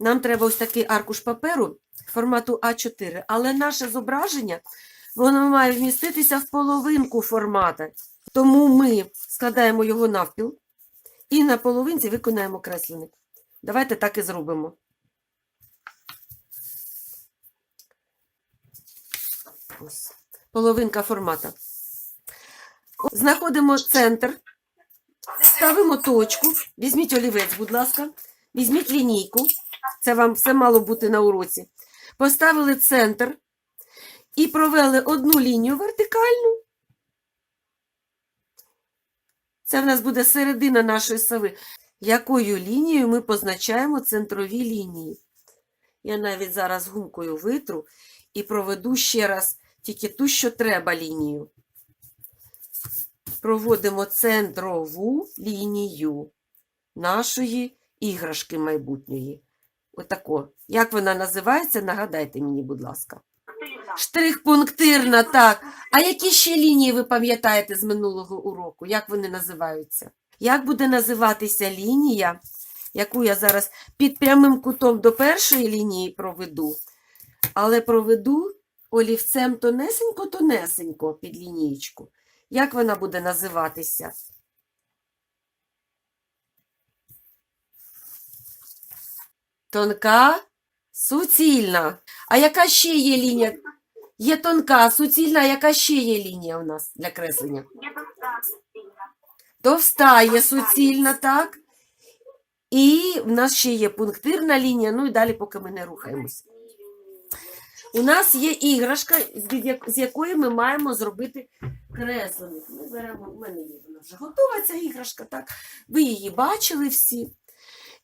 Нам треба ось такий аркуш паперу формату А4, але наше зображення воно має вміститися в половинку формата. Тому ми складаємо його навпіл і на половинці виконаємо кресленик. Давайте так і зробимо. Ось. Половинка формата. Знаходимо центр, ставимо точку, візьміть олівець, будь ласка, візьміть лінійку, це вам все мало бути на уроці. Поставили центр і провели одну лінію вертикальну. Це в нас буде середина нашої сови. Якою лінією ми позначаємо центрові лінії? Я навіть зараз гумкою витру і проведу ще раз тільки ту, що треба лінію. Проводимо центрову лінію нашої іграшки майбутньої. Отако. Як вона називається, нагадайте мені, будь ласка. Штрих-пунктирна, так. А які ще лінії ви пам'ятаєте з минулого уроку? Як вони називаються? Як буде називатися лінія, яку я зараз під прямим кутом до першої лінії проведу, але проведу олівцем тонесенько-тонесенько під лінієчку. Як вона буде називатися? Тонка, суцільна. А яка ще є лінія? Є тонка, суцільна, а яка ще є лінія у нас для креслення? Товста є суцільна, так? І в нас ще є пунктирна лінія, ну і далі, поки ми не рухаємося. У нас є іграшка, з як- якої ми маємо зробити кресленик. Ми беремо, у мене є вона вже готова ця іграшка, так? Ви її бачили всі.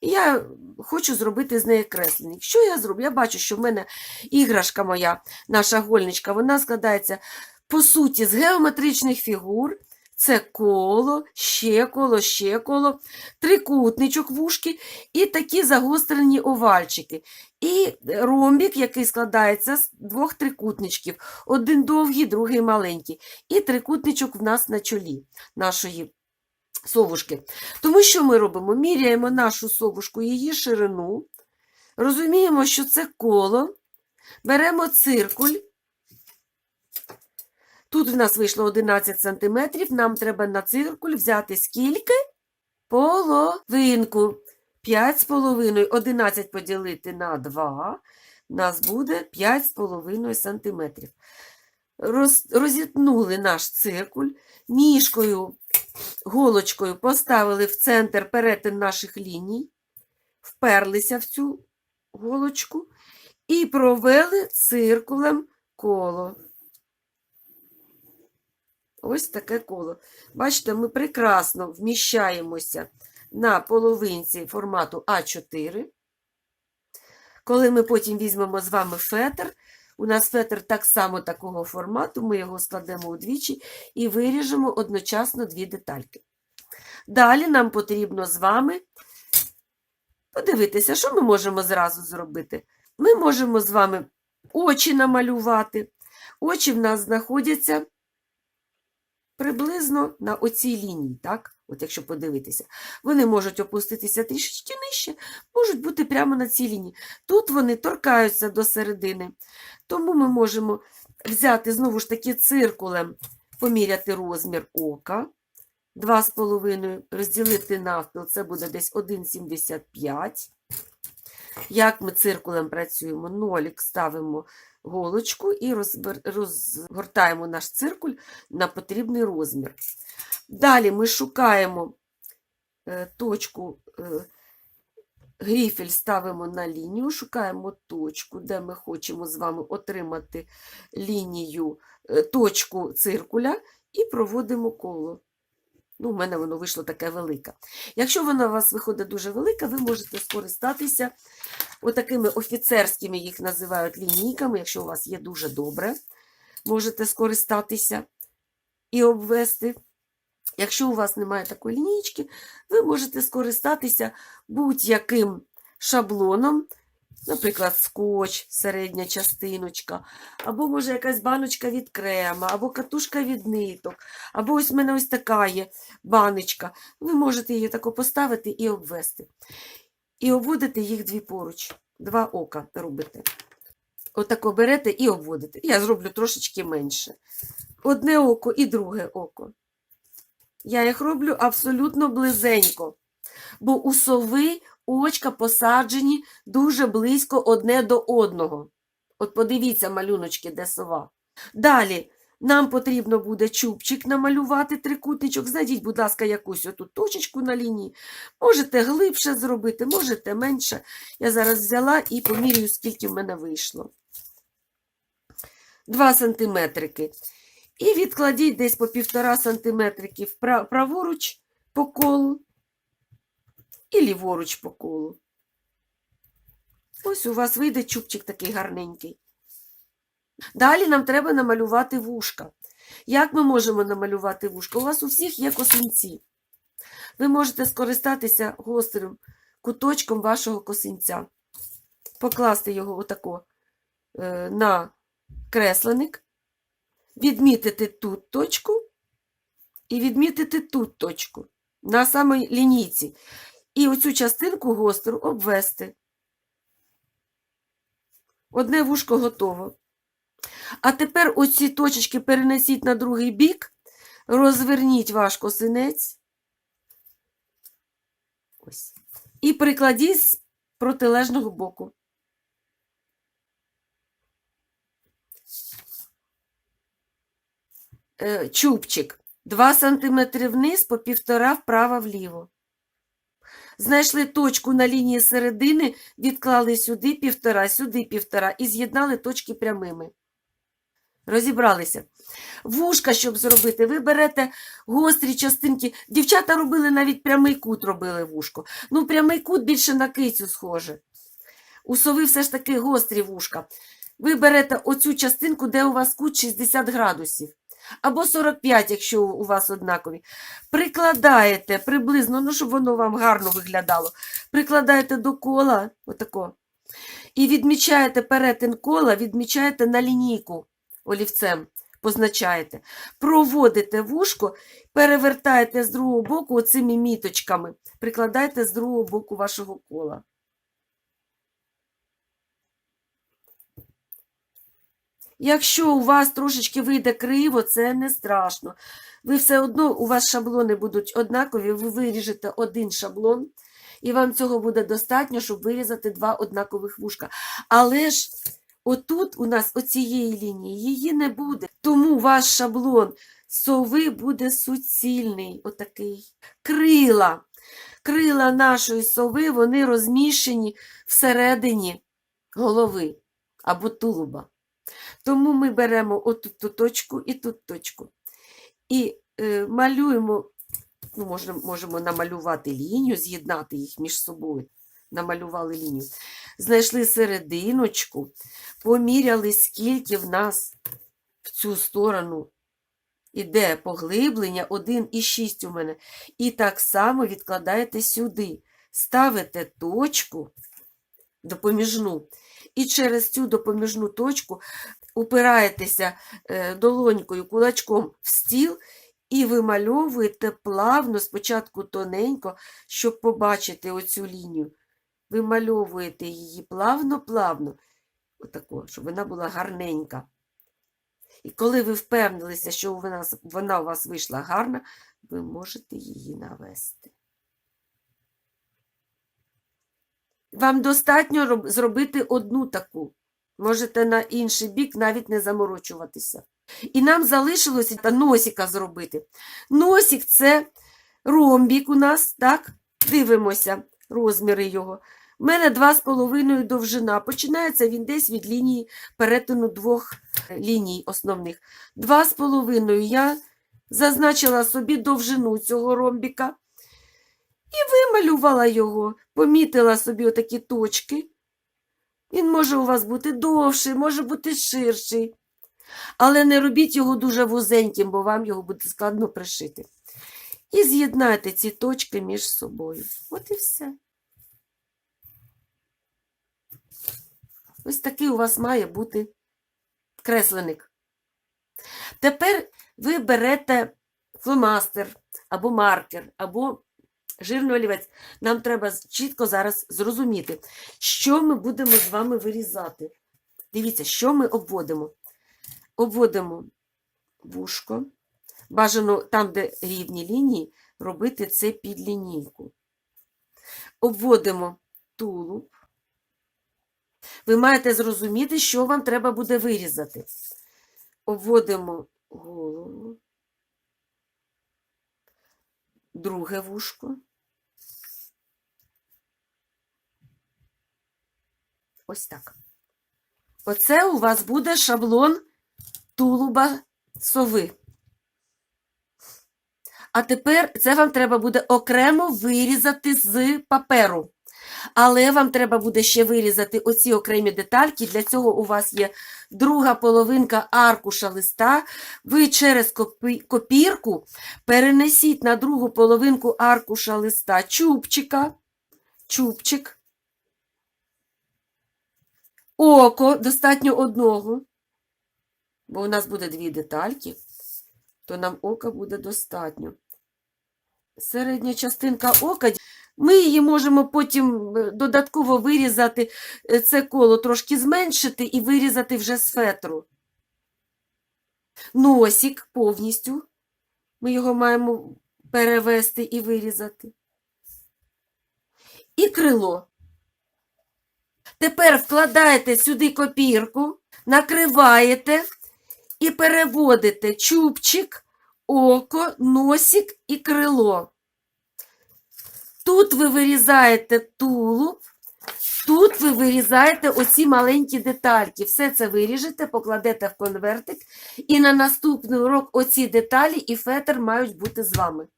Я хочу зробити з неї кресленик. Що я зроблю? Я бачу, що в мене іграшка моя, наша гольничка, вона складається по суті з геометричних фігур. Це коло, ще коло, ще коло, трикутничок вушки і такі загострені овальчики. І ромбік, який складається з двох трикутничків. Один довгий, другий маленький. І трикутничок в нас на чолі нашої совушки. Тому що ми робимо? Міряємо нашу совушку, її ширину. Розуміємо, що це коло. Беремо циркуль. Тут в нас вийшло 11 см. Нам треба на циркуль взяти скільки? Половинку. 5,5. 11 поділити на 2. У нас буде 5,5 см. Роз, розітнули наш циркуль, ніжкою, голочкою поставили в центр перетин наших ліній, вперлися в цю голочку і провели циркулем коло. Ось таке коло. Бачите, ми прекрасно вміщаємося на половинці формату А4. Коли ми потім візьмемо з вами фетр, у нас фетр так само такого формату, ми його складемо удвічі і виріжемо одночасно дві детальки. Далі нам потрібно з вами подивитися, що ми можемо зразу зробити. Ми можемо з вами очі намалювати. Очі в нас знаходяться приблизно на оцій лінії, так? От якщо подивитися, вони можуть опуститися трішечки нижче, можуть бути прямо на цій лінії. Тут вони торкаються до середини. Тому ми можемо взяти знову ж таки циркулем, поміряти розмір ока. 2,5 розділити навпіл, це буде десь 1,75. Як ми циркулем працюємо? Нолік ставимо голочку і розгортаємо наш циркуль на потрібний розмір. Далі ми шукаємо е, точку, е, гріфель ставимо на лінію, шукаємо точку, де ми хочемо з вами отримати лінію, е, точку циркуля і проводимо коло. Ну, у мене воно вийшло таке велике. Якщо воно у вас виходить дуже велике, ви можете скористатися отакими офіцерськими, їх називають лінійками, якщо у вас є дуже добре, можете скористатися і обвести. Якщо у вас немає такої лінійки, ви можете скористатися будь-яким шаблоном, наприклад, скотч, середня частиночка, або, може, якась баночка від крема, або катушка від ниток, або ось в мене ось така є баночка. Ви можете її тако поставити і обвести. і обводите їх дві поруч. Два ока робите. Отако берете і обводите. Я зроблю трошечки менше. Одне око і друге око. Я їх роблю абсолютно близенько, бо у сови очка посаджені дуже близько одне до одного. От подивіться, малюночки, де сова. Далі нам потрібно буде чубчик намалювати трикутничок. Знайдіть, будь ласка, якусь оту точечку на лінії. Можете глибше зробити, можете менше. Я зараз взяла і поміряю, скільки в мене вийшло. 2 сантиметрики. І відкладіть десь по півтора сантиметрики впра- праворуч по колу і ліворуч по колу. Ось у вас вийде чубчик такий гарненький. Далі нам треба намалювати вушка. Як ми можемо намалювати вушка? У вас у всіх є косинці. Ви можете скористатися гострим куточком вашого косинця, покласти його отако е, на кресленик, відмітити тут точку і відмітити тут точку на самій лінійці. І оцю частинку гостру обвести. Одне вушко готово. А тепер оці точечки перенесіть на другий бік, розверніть ваш косинець. Ось. І прикладіть з протилежного боку. Чубчик 2 см вниз по 1,5 вправо-вліво. Знайшли точку на лінії середини, відклали сюди півтора, сюди півтора і з'єднали точки прямими. Розібралися. Вушка, щоб зробити, ви берете гострі частинки. Дівчата робили навіть прямий кут робили вушко. Ну, прямий кут більше на кицю схоже. У сови все ж таки гострі вушка. Ви берете оцю частинку, де у вас кут 60 градусів. Або 45, якщо у вас однакові. Прикладаєте приблизно, ну, щоб воно вам гарно виглядало. Прикладаєте до кола, отако, і відмічаєте перетин кола, відмічаєте на лінійку олівцем, позначаєте. Проводите вушко, перевертаєте з другого боку оцими міточками, прикладаєте з другого боку вашого кола. Якщо у вас трошечки вийде криво, це не страшно. Ви все одно, у вас шаблони будуть однакові, ви виріжете один шаблон, і вам цього буде достатньо, щоб вирізати два однакових вушка. Але ж отут у нас оцієї лінії її не буде. Тому ваш шаблон сови буде суцільний, отакий. Крила. Крила нашої сови, вони розміщені всередині голови або тулуба. Тому ми беремо отут ту точку і тут точку. І е, малюємо, ну, можемо, можемо намалювати лінію, з'єднати їх між собою. Намалювали лінію. Знайшли серединочку, поміряли, скільки в нас в цю сторону іде поглиблення 1,6 у мене. І так само відкладаєте сюди. Ставите точку допоміжну. І через цю допоміжну точку упираєтеся е, долонькою, кулачком в стіл і вимальовуєте плавно, спочатку тоненько, щоб побачити оцю лінію. Вимальовуєте її плавно-плавно, щоб вона була гарненька. І коли ви впевнилися, що вона, вона у вас вийшла гарна, ви можете її навести. Вам достатньо зробити одну таку. Можете на інший бік навіть не заморочуватися. І нам залишилося носика зробити. Носик це ромбік у нас, так? Дивимося розміри його. У мене 2,5 довжина. Починається він десь від лінії перетину двох ліній основних. 2,5 я зазначила собі довжину цього ромбіка. І вималювала його, помітила собі отакі точки. Він може у вас бути довший, може бути ширший. Але не робіть його дуже вузеньким, бо вам його буде складно пришити. І з'єднайте ці точки між собою. От і все. Ось такий у вас має бути кресленик. Тепер ви берете фломастер або маркер, або Жирний олівець. Нам треба чітко зараз зрозуміти, що ми будемо з вами вирізати. Дивіться, що ми обводимо. Обводимо вушко. Бажано там, де рівні лінії, робити це під лінійку. Обводимо тулуб. Ви маєте зрозуміти, що вам треба буде вирізати. Обводимо голову. Друге вушко. Ось так. Оце у вас буде шаблон тулуба сови. А тепер це вам треба буде окремо вирізати з паперу. Але вам треба буде ще вирізати оці окремі детальки. Для цього у вас є друга половинка аркуша листа. Ви через копірку перенесіть на другу половинку аркуша листа чубчика, чубчик, око, достатньо одного, бо у нас буде дві детальки, то нам ока буде достатньо. Середня частинка ока. Ми її можемо потім е, додатково вирізати, е, це коло трошки зменшити і вирізати вже з фетру. Носик повністю. Ми його маємо перевести і вирізати. І крило. Тепер вкладаєте сюди копірку, накриваєте і переводите чубчик, око, носик і крило. Тут ви вирізаєте тулуб, тут ви вирізаєте оці маленькі детальки. Все це виріжете, покладете в конвертик, і на наступний урок оці деталі і фетр мають бути з вами.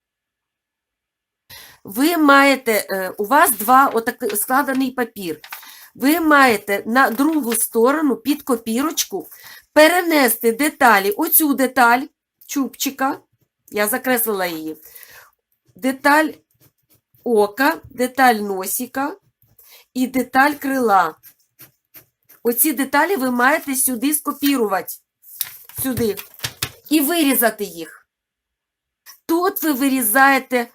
Ви маєте, е, у вас два отакий складений папір. Ви маєте на другу сторону під копірочку перенести деталі. Оцю деталь чубчика, я закреслила її, деталь ока, деталь носика і деталь крила. Оці деталі ви маєте сюди скопірувати. Сюди. І вирізати їх. Тут ви вирізаєте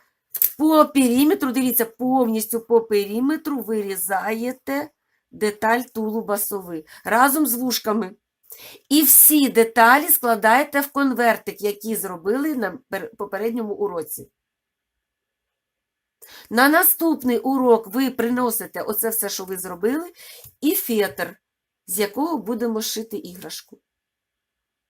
по периметру, дивіться, повністю по периметру вирізаєте деталь тулуба сови разом з вушками. І всі деталі складаєте в конвертик, який зробили на попередньому уроці. На наступний урок ви приносите оце все, що ви зробили, і фетр, з якого будемо шити іграшку.